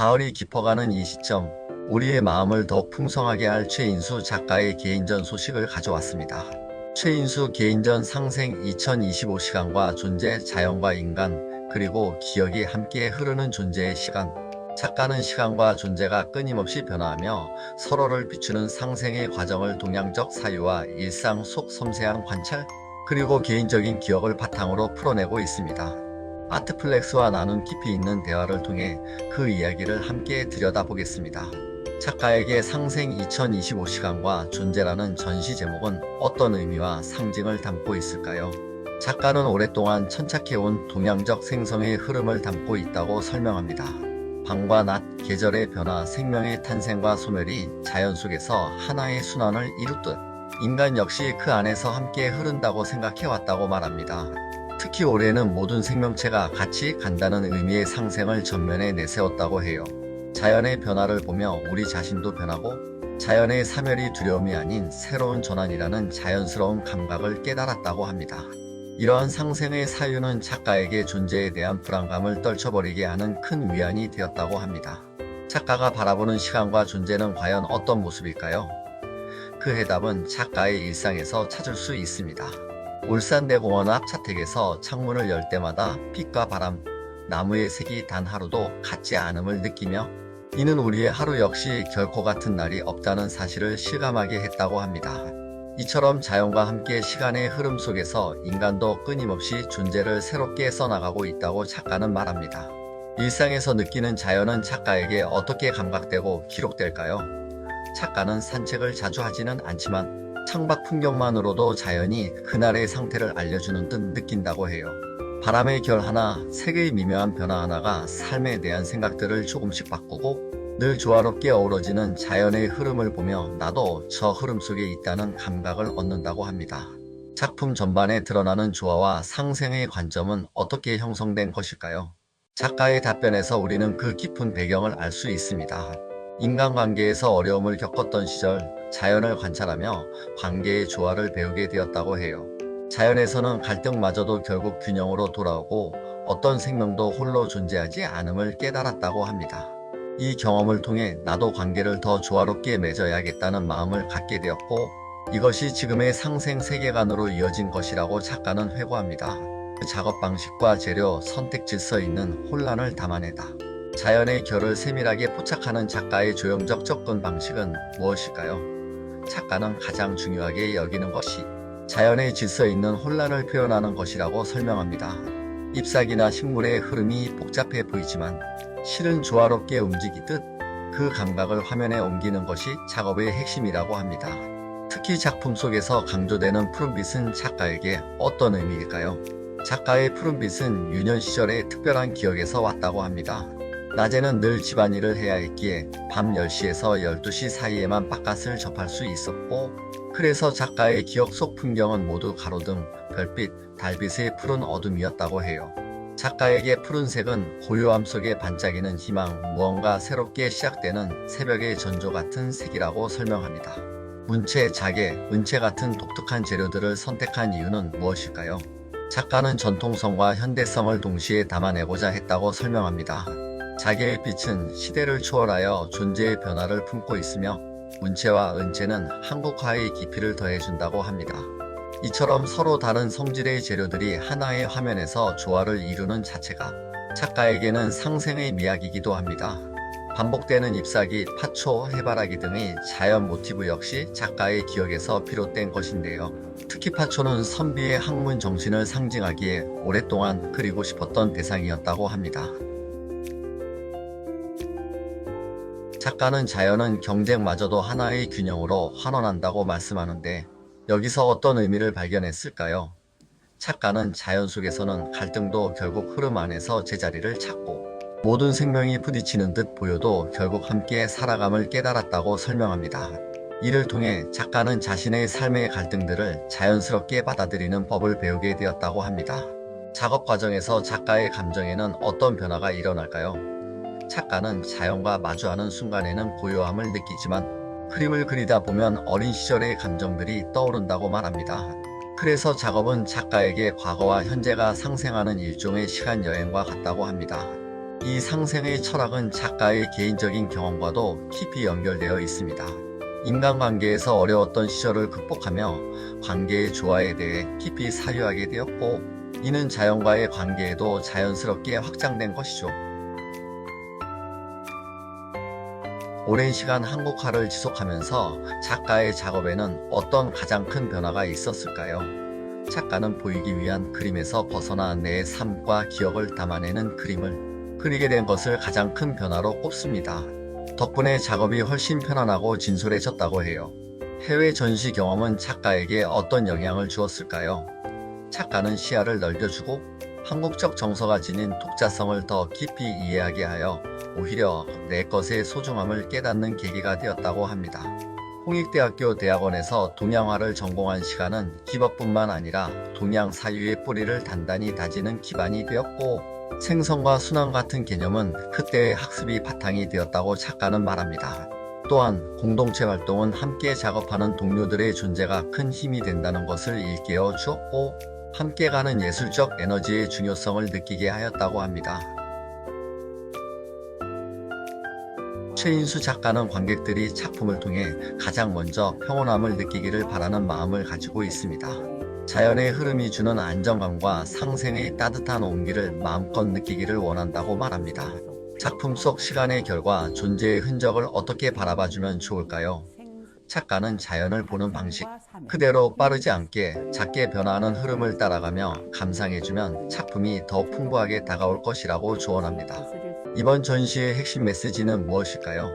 가을이 깊어가는 이 시점, 우리의 마음을 더욱 풍성하게 할 최인수 작가의 개인전 소식을 가져왔습니다. 최인수 개인전 상생 2025시간과 존재, 자연과 인간, 그리고 기억이 함께 흐르는 존재의 시간. 작가는 시간과 존재가 끊임없이 변화하며 서로를 비추는 상생의 과정을 동양적 사유와 일상 속 섬세한 관찰, 그리고 개인적인 기억을 바탕으로 풀어내고 있습니다. 아트플렉스와 나눈 깊이 있는 대화를 통해 그 이야기를 함께 들여다보겠습니다. 작가에게 상생 2025시간과 존재라는 전시 제목은 어떤 의미와 상징을 담고 있을까요? 작가는 오랫동안 천착해온 동양적 생성의 흐름을 담고 있다고 설명합니다. 밤과 낮, 계절의 변화, 생명의 탄생과 소멸이 자연 속에서 하나의 순환을 이루듯 인간 역시 그 안에서 함께 흐른다고 생각해왔다고 말합니다. 특히 올해는 모든 생명체가 같이 간다는 의미의 상생을 전면에 내세웠다고 해요. 자연의 변화를 보며 우리 자신도 변하고 자연의 사멸이 두려움이 아닌 새로운 전환이라는 자연스러운 감각을 깨달았다고 합니다. 이러한 상생의 사유는 작가에게 존재에 대한 불안감을 떨쳐버리게 하는 큰 위안이 되었다고 합니다. 작가가 바라보는 시간과 존재는 과연 어떤 모습일까요? 그 해답은 작가의 일상에서 찾을 수 있습니다. 울산대공원 앞 자택에서 창문을 열 때마다 빛과 바람, 나무의 색이 단 하루도 같지 않음을 느끼며 이는 우리의 하루 역시 결코 같은 날이 없다는 사실을 실감하게 했다고 합니다. 이처럼 자연과 함께 시간의 흐름 속에서 인간도 끊임없이 존재를 새롭게 써나가고 있다고 작가는 말합니다. 일상에서 느끼는 자연은 작가에게 어떻게 감각되고 기록될까요? 작가는 산책을 자주 하지는 않지만 창밖 풍경만으로도 자연이 그날의 상태를 알려주는 듯 느낀다고 해요. 바람의 결 하나, 색의 미묘한 변화 하나가 삶에 대한 생각들을 조금씩 바꾸고 늘 조화롭게 어우러지는 자연의 흐름을 보며 나도 저 흐름 속에 있다는 감각을 얻는다고 합니다. 작품 전반에 드러나는 조화와 상생의 관점은 어떻게 형성된 것일까요? 작가의 답변에서 우리는 그 깊은 배경을 알 수 있습니다. 인간관계에서 어려움을 겪었던 시절 자연을 관찰하며 관계의 조화를 배우게 되었다고 해요. 자연에서는 갈등마저도 결국 균형으로 돌아오고 어떤 생명도 홀로 존재하지 않음을 깨달았다고 합니다. 이 경험을 통해 나도 관계를 더 조화롭게 맺어야겠다는 마음을 갖게 되었고 이것이 지금의 상생 세계관으로 이어진 것이라고 작가는 회고합니다. 그 작업 방식과 재료, 선택 질서 있는 혼란을 담아내다. 자연의 결을 세밀하게 포착하는 작가의 조형적 접근 방식은 무엇일까요? 작가는 가장 중요하게 여기는 것이 자연의 질서 있는 혼란을 표현하는 것이라고 설명합니다. 잎사귀나 식물의 흐름이 복잡해 보이지만 실은 조화롭게 움직이듯 그 감각을 화면에 옮기는 것이 작업의 핵심이라고 합니다. 특히 작품 속에서 강조되는 푸른빛은 작가에게 어떤 의미일까요? 작가의 푸른빛은 유년 시절의 특별한 기억에서 왔다고 합니다. 낮에는 늘 집안일을 해야 했기에 밤 10시에서 12시 사이에만 바깥을 접할 수 있었고 그래서 작가의 기억 속 풍경은 모두 가로등, 별빛, 달빛의 푸른 어둠이었다고 해요. 작가에게 푸른색은 고요함 속에 반짝이는 희망, 무언가 새롭게 시작되는 새벽의 전조 같은 색이라고 설명합니다. 문체, 자개, 은체 같은 독특한 재료들을 선택한 이유는 무엇일까요? 작가는 전통성과 현대성을 동시에 담아내고자 했다고 설명합니다. 자개의 빛은 시대를 초월하여 존재의 변화를 품고 있으며 문체와 은체는 한국화의 깊이를 더해준다고 합니다. 이처럼 서로 다른 성질의 재료들이 하나의 화면에서 조화를 이루는 자체가 작가에게는 상생의 미학이기도 합니다. 반복되는 잎사귀, 파초, 해바라기 등의 자연 모티브 역시 작가의 기억에서 비롯된 것인데요. 특히 파초는 선비의 학문 정신을 상징하기에 오랫동안 그리고 싶었던 대상이었다고 합니다. 작가는 자연은 경쟁마저도 하나의 균형으로 환원한다고 말씀하는데 여기서 어떤 의미를 발견했을까요? 작가는 자연 속에서는 갈등도 결국 흐름 안에서 제자리를 찾고 모든 생명이 부딪히는 듯 보여도 결국 함께 살아감을 깨달았다고 설명합니다. 이를 통해 작가는 자신의 삶의 갈등들을 자연스럽게 받아들이는 법을 배우게 되었다고 합니다. 작업 과정에서 작가의 감정에는 어떤 변화가 일어날까요? 작가는 자연과 마주하는 순간에는 고요함을 느끼지만 그림을 그리다 보면 어린 시절의 감정들이 떠오른다고 말합니다. 그래서 작업은 작가에게 과거와 현재가 상생하는 일종의 시간 여행과 같다고 합니다. 이 상생의 철학은 작가의 개인적인 경험과도 깊이 연결되어 있습니다. 인간관계에서 어려웠던 시절을 극복하며 관계의 조화에 대해 깊이 사유하게 되었고, 이는 자연과의 관계에도 자연스럽게 확장된 것이죠. 오랜 시간 한국화를 지속하면서 작가의 작업에는 어떤 가장 큰 변화가 있었을까요? 작가는 보이기 위한 그림에서 벗어나 내 삶과 기억을 담아내는 그림을 그리게 된 것을 가장 큰 변화로 꼽습니다. 덕분에 작업이 훨씬 편안하고 진솔해졌다고 해요. 해외 전시 경험은 작가에게 어떤 영향을 주었을까요? 작가는 시야를 넓혀주고 한국적 정서가 지닌 독자성을 더 깊이 이해하게 하여 오히려 내 것의 소중함을 깨닫는 계기가 되었다고 합니다. 홍익대학교 대학원에서 동양화를 전공한 시간은 기법뿐만 아니라 동양 사유의 뿌리를 단단히 다지는 기반이 되었고 생성과 순환 같은 개념은 그때의 학습이 바탕이 되었다고 작가는 말합니다. 또한 공동체 활동은 함께 작업하는 동료들의 존재가 큰 힘이 된다는 것을 일깨워 주었고 함께 가는 예술적 에너지의 중요성을 느끼게 하였다고 합니다. 최인수 작가는 관객들이 작품을 통해 가장 먼저 평온함을 느끼기를 바라는 마음을 가지고 있습니다. 자연의 흐름이 주는 안정감과 상생의 따뜻한 온기를 마음껏 느끼기를 원한다고 말합니다. 작품 속 시간의 결과 존재의 흔적을 어떻게 바라봐주면 좋을까요? 작가는 자연을 보는 방식, 그대로 빠르지 않게 작게 변화하는 흐름을 따라가며 감상해주면 작품이 더 풍부하게 다가올 것이라고 조언합니다. 이번 전시의 핵심 메시지는 무엇일까요?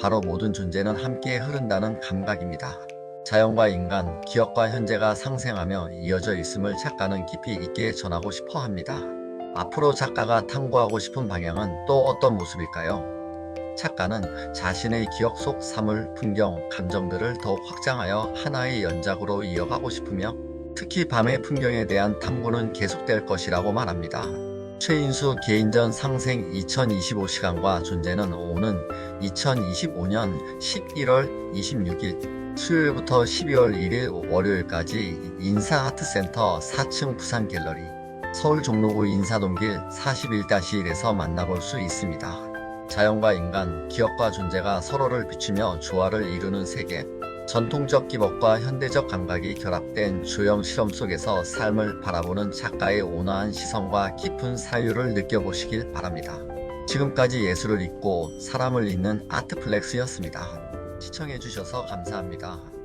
바로 모든 존재는 함께 흐른다는 감각입니다. 자연과 인간, 기억과 현재가 상생하며 이어져 있음을 작가는 깊이 있게 전하고 싶어 합니다. 앞으로 작가가 탐구하고 싶은 방향은 또 어떤 모습일까요? 작가는 자신의 기억 속 사물, 풍경, 감정들을 더욱 확장하여 하나의 연작으로 이어가고 싶으며 특히 밤의 풍경에 대한 탐구는 계속될 것이라고 말합니다. 최인수 개인전 상생 2025시간과 존재는 오는 2025년 11월 26일 수요일부터 12월 1일 월요일까지 인사아트센터 4층 부산 갤러리 서울 종로구 인사동길 41-1에서 만나볼 수 있습니다. 자연과 인간, 기억과 존재가 서로를 비추며 조화를 이루는 세계 전통적 기법과 현대적 감각이 결합된 조형 실험 속에서 삶을 바라보는 작가의 온화한 시선과 깊은 사유를 느껴보시길 바랍니다. 지금까지 예술을 잊고 사람을 잇는 아트플렉스였습니다. 시청해주셔서 감사합니다.